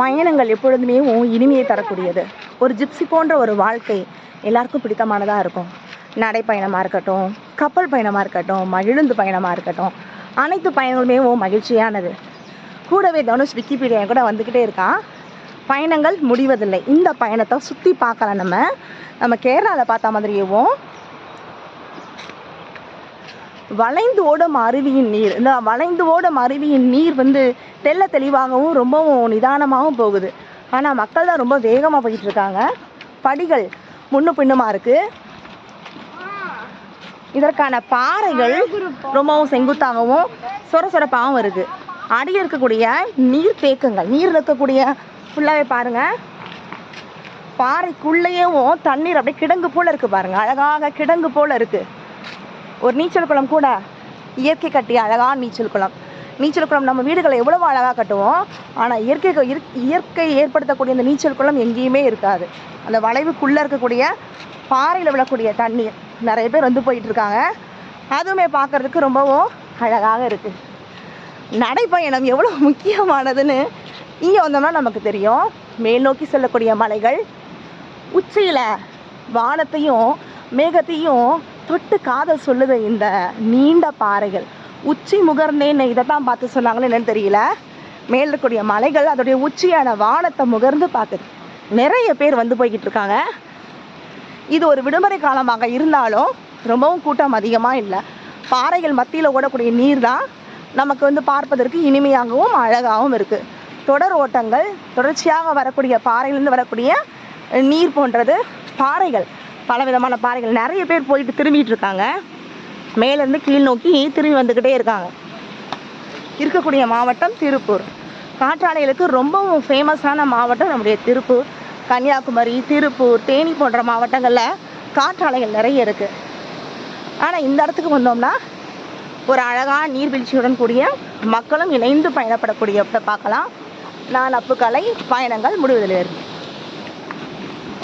பயணங்கள் எப்பொழுதுமே இனிமையை தரக்கூடியது. ஒரு ஜிப்சி போன்ற ஒரு வாழ்க்கை எல்லாருக்கும் பிடித்தமானதாக இருக்கும். நடைப்பயணமாக இருக்கட்டும் கப்பல் பயணமாக இருக்கட்டும் மகிழுந்து பயணமாக இருக்கட்டும் அனைத்து பயணங்களுமே மகிழ்ச்சியானது. கூடவே தனுஷ் விக்கிபீடியா கூட வந்துக்கிட்டே இருக்கான் பயணங்கள் முடிவதில்லை. இந்த பயணத்தை சுற்றி பார்க்கலாம் நம்ம. நம்ம கேரளாவில் பார்த்த மாதிரியேவும் வளைந்து ஓடும் அருவியின் நீர். இந்த வளைந்து ஓடும் அருவியின் நீர் வந்து தெல்ல தெளிவாகவும் ரொம்பவும் நிதானமாகவும் போகுது. ஆனால் மக்கள் தான் ரொம்ப வேகமாக போயிட்டு இருக்காங்க. படிகள் முன்னும் பின்னுமா இருக்கு. இதற்கான பாறைகள் ரொம்பவும் செங்குத்தாகவும் சொர சொரப்பாகவும் இருக்கு. அடியில் இருக்கக்கூடிய நீர் தேக்கங்கள் நீர் இருக்கக்கூடிய ஃபுல்லாகவே பாருங்க. பாறைக்குள்ளேயும் தண்ணீர் அப்படியே கிடங்கு போல இருக்கு பாருங்க. அழகாக கிடங்கு போல இருக்கு. ஒரு நீச்சல் குளம் கூட இயற்கை கட்டிய அழகான நீச்சல் குளம். நீச்சல் குளம் நம்ம வீடுகளை எவ்வளவு அழகாக கட்டுவோம் ஆனால் இயற்கை இயற்கை ஏற்படுத்தக்கூடிய இந்த நீச்சல் குளம் எங்கேயுமே இருக்காது. அந்த வளைவுக்குள்ளே இருக்கக்கூடிய பாறையில் விழக்கூடிய தண்ணீர் நிறைய பேர் வந்து போயிட்டு இருக்காங்க. அதுவுமே பார்க்கறதுக்கு ரொம்பவும் அழகாக இருக்குது நடைப்பயணம் எவ்வளோ முக்கியமானதுன்னு இங்கே வந்தோம்னா நமக்கு தெரியும். மேல் நோக்கி செல்லக்கூடிய மலைகள் உச்சியில் வானத்தையும் மேகத்தையும் தொட்டு காதல் சொல்லுது இந்த நீண்ட பாறைகள். உச்சி முகர்ந்தேன்னு இதை தான் பார்த்து சொன்னாங்கன்னு என்னன்னு தெரியல. மேல் இருக்கக்கூடிய மலைகள் அதோடைய உச்சியான வானத்தை முகர்ந்து பார்க்குது. நிறைய பேர் வந்து போய்கிட்டு இருக்காங்க. இது ஒரு விடுமுறை காலமாக இருந்தாலும் ரொம்பவும் கூட்டம் அதிகமாக இல்லை. பாறைகள் மத்தியில் ஓடக்கூடிய நீர் தான் நமக்கு வந்து பார்ப்பதற்கு இனிமையாகவும் அழகாகவும் இருக்குது தொடர் ஓட்டங்கள் தொடர்ச்சியாக வரக்கூடிய பாறையிலேருந்து வரக்கூடிய நீர் போன்றது பாறைகள். பல விதமான பாறைகள் நிறைய பேர் போயிட்டு திரும்பிட்டு இருக்காங்க. மேலேருந்து கீழ் நோக்கி திரும்பி வந்துக்கிட்டே இருக்காங்க. இருக்கக்கூடிய மாவட்டம் திருப்பூர். காற்றாலைகளுக்கு ரொம்பவும் ஃபேமஸான மாவட்டம் நம்முடைய திருப்பூர். கன்னியாகுமரி திருப்பூர் தேனி போன்ற மாவட்டங்களில் காற்றாலைகள் நிறைய இருக்குது ஆனால் இந்த இடத்துக்கு வந்தோம்னா ஒரு அழகான நீர்வீழ்ச்சியுடன் கூடிய மக்களும் இணைந்து பயணப்படக்கூடிய பார்க்கலாம். நான் அப்புக்கலை பயணங்கள் முடிவதில் இருக்கு